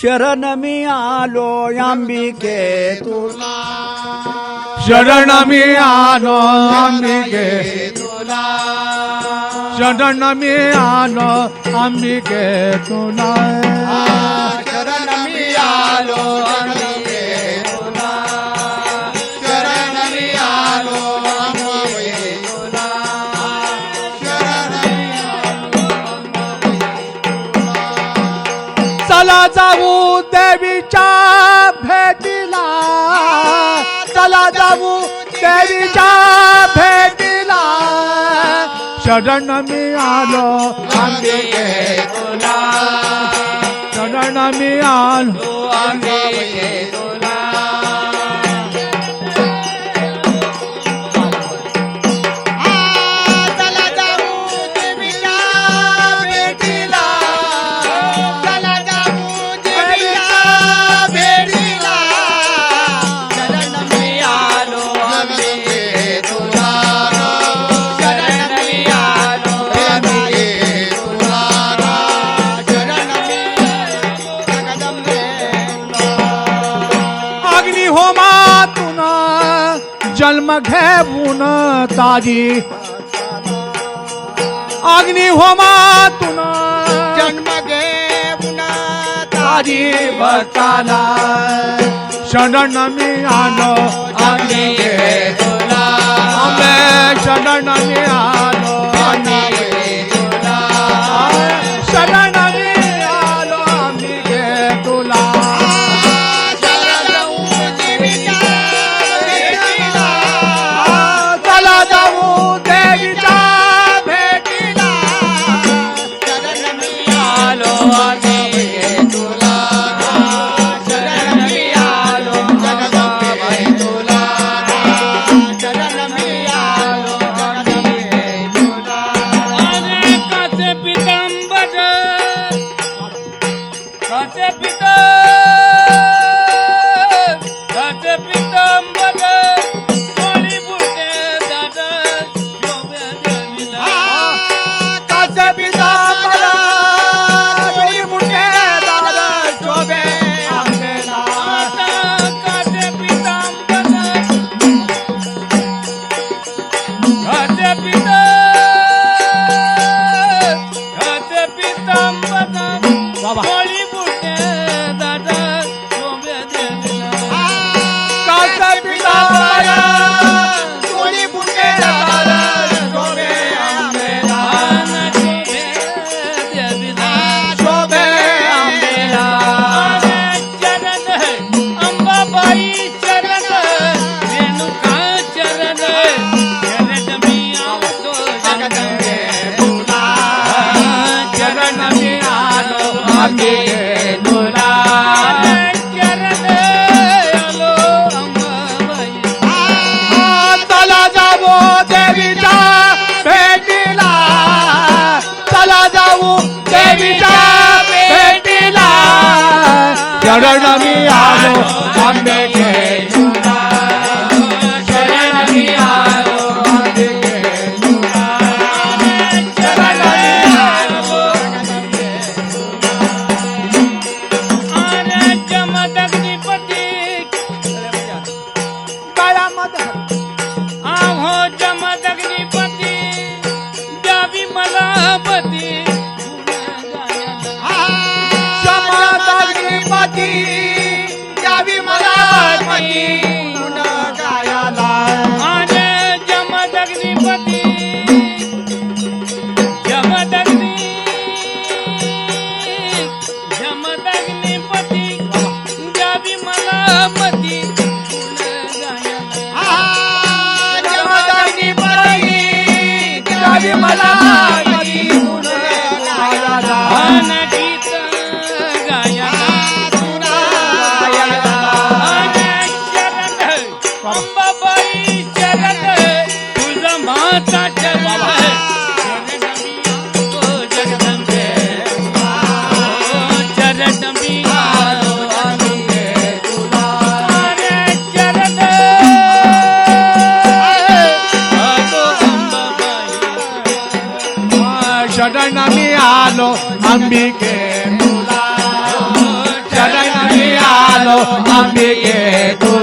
ಶರಣಮಿ ಆಲೋಯಾಂಬಿಕೆ ತುಲಾ ಶರಣಮಿ ಆಲೋಂಬಿಕೆ ತುಲಾ ಶರಣಮಿ ಆಲೋ ಅಂಬಿಕೆ ತುಲಾ ಶರಣಮಿ ಆಲೋ चला जाऊ देवीच्या भेटीला. चला जाऊ देवीच्या भेटीला. शरण मी आलो शरण मी आलो जन्म घेऊन ताजी. अग्निहोमातून जन्म घेऊन ताजी भक्ताला शरण मी आलो अग्नि तुला शरण मी आलो पाती द्यावी मला शरणमी आलो अंबिके शरणमी आलो अंबिके तू